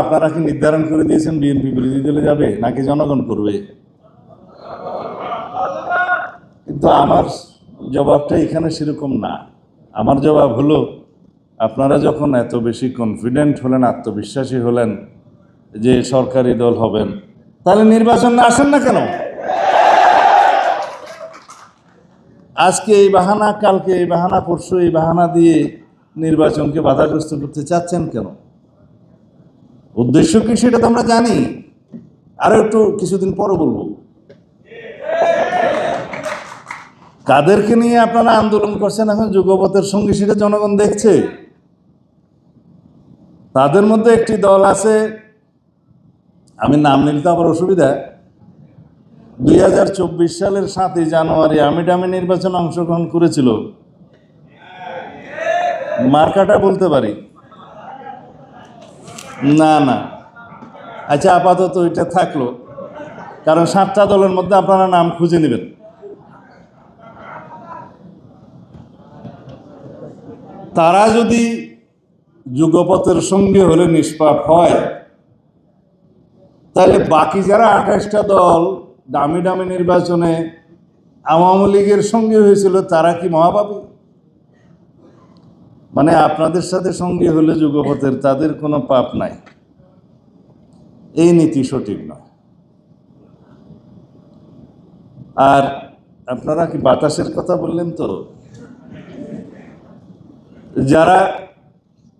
আপনারা কি নির্ধারণ করে দিয়েছেন বিএনপি বিরোধী দলে যাবে নাকি জনগণ করবে? কিন্তু আমার জবাবটা এখানে সেরকম না। আমার জবাব হলো, আপনারা যখন এত বেশি কনফিডেন্ট হলেন, আত্মবিশ্বাসী হলেন যে সরকারি দল হবেন, তাহলে নির্বাচন না আসেন না কেন? আজকে এই বাহানা, কালকে এই বাহানা, পরশু এই বাহানা দিয়ে নির্বাচনকে বাধাগ্রস্ত করতে চাচ্ছেন কেন? উদ্দেশ্য কি সেটা তো আমরা জানি। আরও একটু কিছুদিন পরে বলব। কাদেরকে নিয়ে আপনারা আন্দোলন করছেন এখন যুগপথের সঙ্গে সেটা জনগণ দেখছে। তাদের মধ্যে একটি দল আছে, আমি নাম নিলে তো আবার অসুবিধা। দুই হাজার চব্বিশ সালের সাতই জানুয়ারি আমি ডামি নির্বাচন অংশগ্রহণ করেছিল। মার্কাটা বলতে পারি। না না। আচ্ছা আপাতত এটা থাকল। কারণ সাতটা দলের মধ্যে আপনারা নাম খুঁজে নেবেন। তারা যদি যুগপথের সঙ্গে হলে নিষ্পাপ হয়, তাহলে বাকি যারা আঠাশটা দল দামি দামি নির্বাচনে আওয়ামী লীগের সঙ্গে হয়েছিল, তারা কি মহাপাপী? মানে আপনাদের সাথে সঙ্গে হলে যুগপথের তাদের কোনো পাপ নাই। এই নীতি সঠিক নয়। আর আপনারা কি বাতাসের কথা বললেন তো? যারা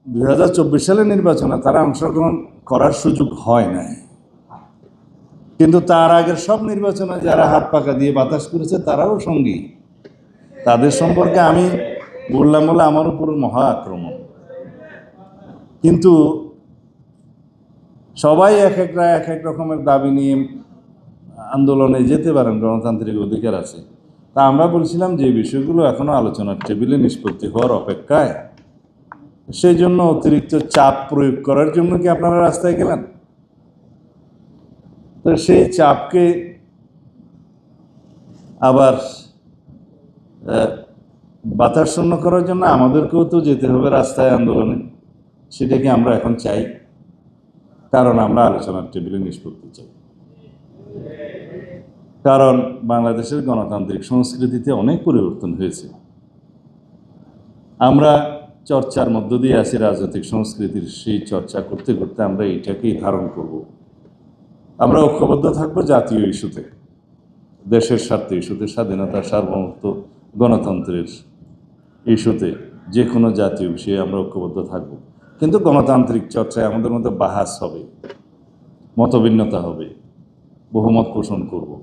দুই হাজার চব্বিশ সালের নির্বাচনে তারা অংশগ্রহণ করার সুযোগ হয় নাই। কিন্তু তার আগের সব নির্বাচনে যারা হাত পাকা দিয়ে বাতাস করেছে, তারাও সঙ্গী। তাদের সম্পর্কে আমি বললাম বলে আমার উপর মহা আক্রমণ। কিন্তু সবাই এক একটা এক এক রকমের দাবি নিয়ে আন্দোলনে যেতে পারেন, গণতান্ত্রিক অধিকার আছে। তা আমরা বলছিলাম যে বিষয়গুলো এখনও আলোচনার টেবিলে নিষ্পত্তি হওয়ার অপেক্ষায়। সেই জন্য অতিরিক্ত চাপ প্রয়োগ করার জন্য কি আপনারা রাস্তায় গেলেন? তো সেই চাপকে আবার বাতাসশূন্য করার জন্য আমাদেরকেও তো যেতে হবে রাস্তায় আন্দোলনে। সেটা কি আমরা এখন চাই? কারণ আমরা আলোচনার টেবিলে নিষ্পত্তি চাই। কারণ বাংলাদেশের গণতান্ত্রিক সংস্কৃতিতে অনেক পরিবর্তন হয়েছে। আমরা চর্চার মধ্য দিয়ে আছি রাজনৈতিক সংস্কৃতির সেই চর্চা করতে করতে আমরা এইটাকেই ধারণ করব। আমরা ঐক্যবদ্ধ থাকব জাতীয় ইস্যুতে। দেশের স্বার্থে ইস্যুতে, স্বাধীনতা, সার্বভৌমত্ব, গণতন্ত্রের ইস্যুতে যে কোনো জাতীয় বিষয়ে আমরা ঐক্যবদ্ধ থাকব। কিন্তু গণতান্ত্রিক চর্চায় আমাদের মধ্যে বাহাস হবে, মতভিন্নতা হবে, বহুমত পোষণ করব।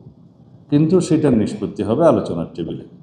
কিন্তু সেটা নিষ্পত্তি হবে আলোচনার টেবিলে।